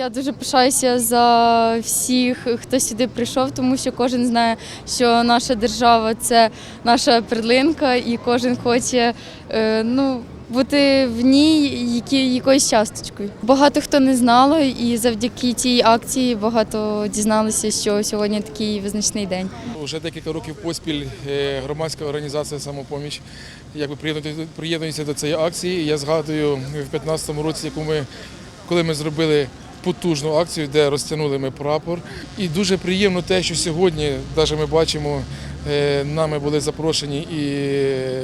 Я дуже пишаюся за всіх, хто сюди прийшов, тому що кожен знає, що наша держава це наша перлинка, і кожен хоче е, ну, бути в ній які, якоюсь часточкою. Багато хто не знало, і завдяки цій акції багато дізналися, що сьогодні такий визначний день. Вже декілька років поспіль е, громадська організація самопоміч якби приєднується до цієї акції. Я згадую в 2015 році, яку ми, коли ми зробили потужну акцію, де розтягнули ми прапор. І дуже приємно те, що сьогодні, навіть ми бачимо, е, нами були запрошені і е,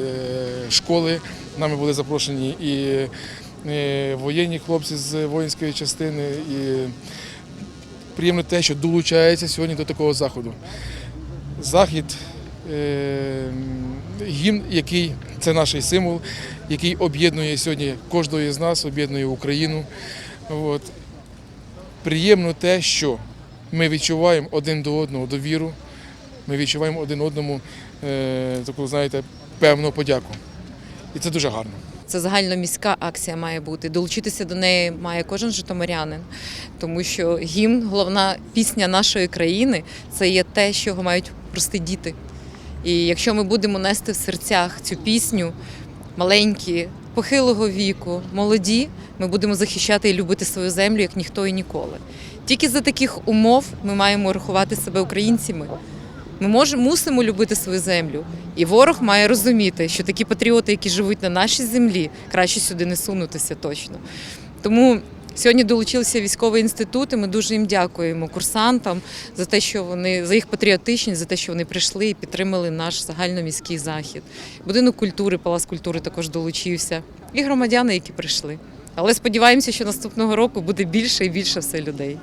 школи, нами були запрошені і е, воєнні хлопці з воїнської частини. І приємно те, що долучаються сьогодні до такого заходу захід, гімн, який це наш символ, який об'єднує сьогодні кожного з нас, об'єднує Україну. От. Приємно те, що ми відчуваємо один до одного довіру, ми відчуваємо один одному е, таку, знаєте, певну подяку. І це дуже гарно. Це загальноміська акція має бути. Долучитися до неї має кожен житомирянин, тому що гімн, головна пісня нашої країни, це є те, що його мають прости діти. І якщо ми будемо нести в серцях цю пісню, маленькі, похилого віку, молоді, ми будемо захищати і любити свою землю як ніхто і ніколи. Тільки за таких умов ми маємо рахувати себе українцями. Ми можемо мусимо любити свою землю, і ворог має розуміти, що такі патріоти, які живуть на нашій землі, краще сюди не сунутися точно. Тому сьогодні долучилися військовий інститут, і ми дуже їм дякуємо курсантам за те, що вони за їх патріотичність, за те, що вони прийшли і підтримали наш загальноміський захід. Будинок культури, палац культури також долучився, і громадяни, які прийшли. Але сподіваємося, що наступного року буде більше і більше все людей.